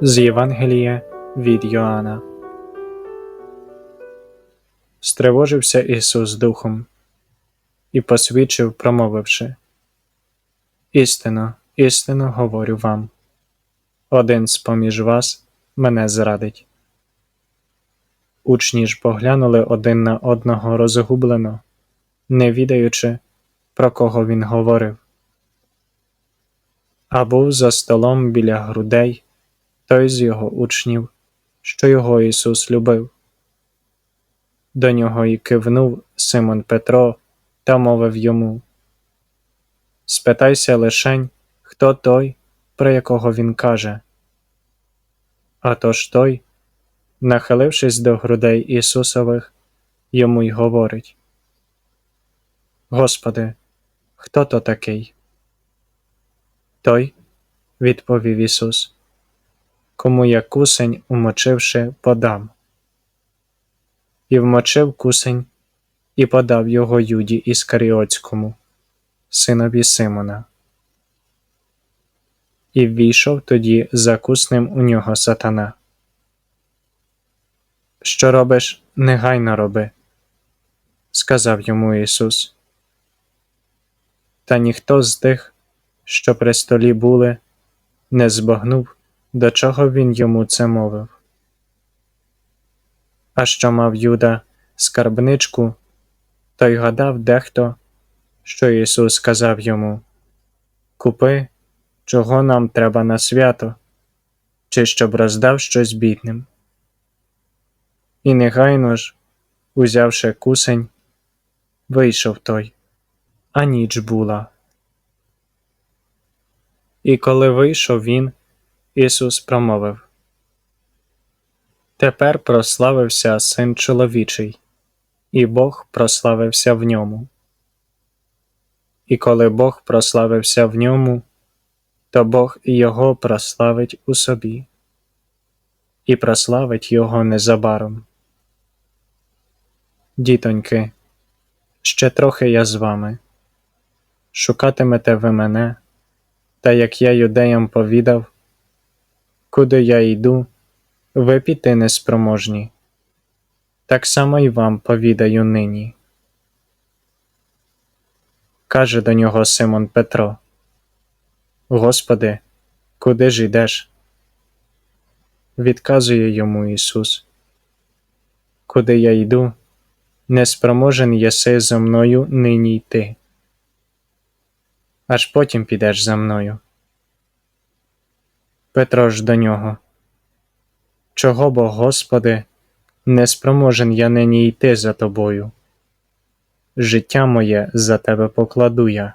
З Євангелія від Йоанна. Стривожився Ісус духом і посвідчив, промовивши Істинно, істинно говорю вам один з поміж вас мене зрадить. Учні ж поглянули один на одного розгублено, не відаючи, про кого він говорив. А був за столом біля грудей той з його учнів, що його Ісус любив. До нього й кивнув Симон Петро та мовив йому Спитайся лишень, хто той, про якого він каже. А тож той, нахилившись до грудей Ісусових, йому й говорить Господи, хто то такий? Той, відповів Ісус, кому я кусень, умочивши, подам. І вмочив кусень і подав його Юді Іскаріотському, синові Симона. І ввійшов тоді закусним у нього сатана. Що робиш, негайно роби, сказав йому Ісус. Та ніхто з тих, що при столі були, не збагнув, до чого він йому це мовив. А що мав Юда скарбничку, то й гадав дехто, що Ісус сказав йому Купи, чого нам треба на свято, чи щоб роздав щось бідним. І негайно ж, узявши кусень, вийшов той, а ніч була. І коли вийшов він, Ісус промовив Тепер прославився син чоловічий, і Бог прославився в ньому. І коли Бог прославився в ньому, то Бог його прославить у собі, і прославить його незабаром. Дітоньки, ще трохи я з вами. Шукатимете ви мене, та як я юдеям повідав, куди я йду, ви піти неспроможні. Так само й вам повідаю нині. Каже до нього Симон Петро: Господи, куди ж йдеш? Відказує йому Ісус. Куди я йду, неспроможен єси зо мною нині йти. Аж потім підеш за мною. Петро ж до нього. Чого бо, Господи, неспроможен я нині йти за тобою? Життя моє за тебе покладу я.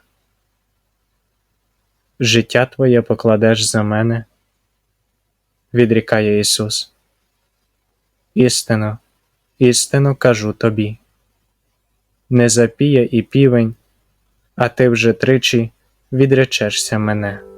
Життя Твоє покладеш за мене, відрікає Ісус. Істинно, істинно кажу тобі. Не запіє і півень, а ти вже тричі відречешся мене.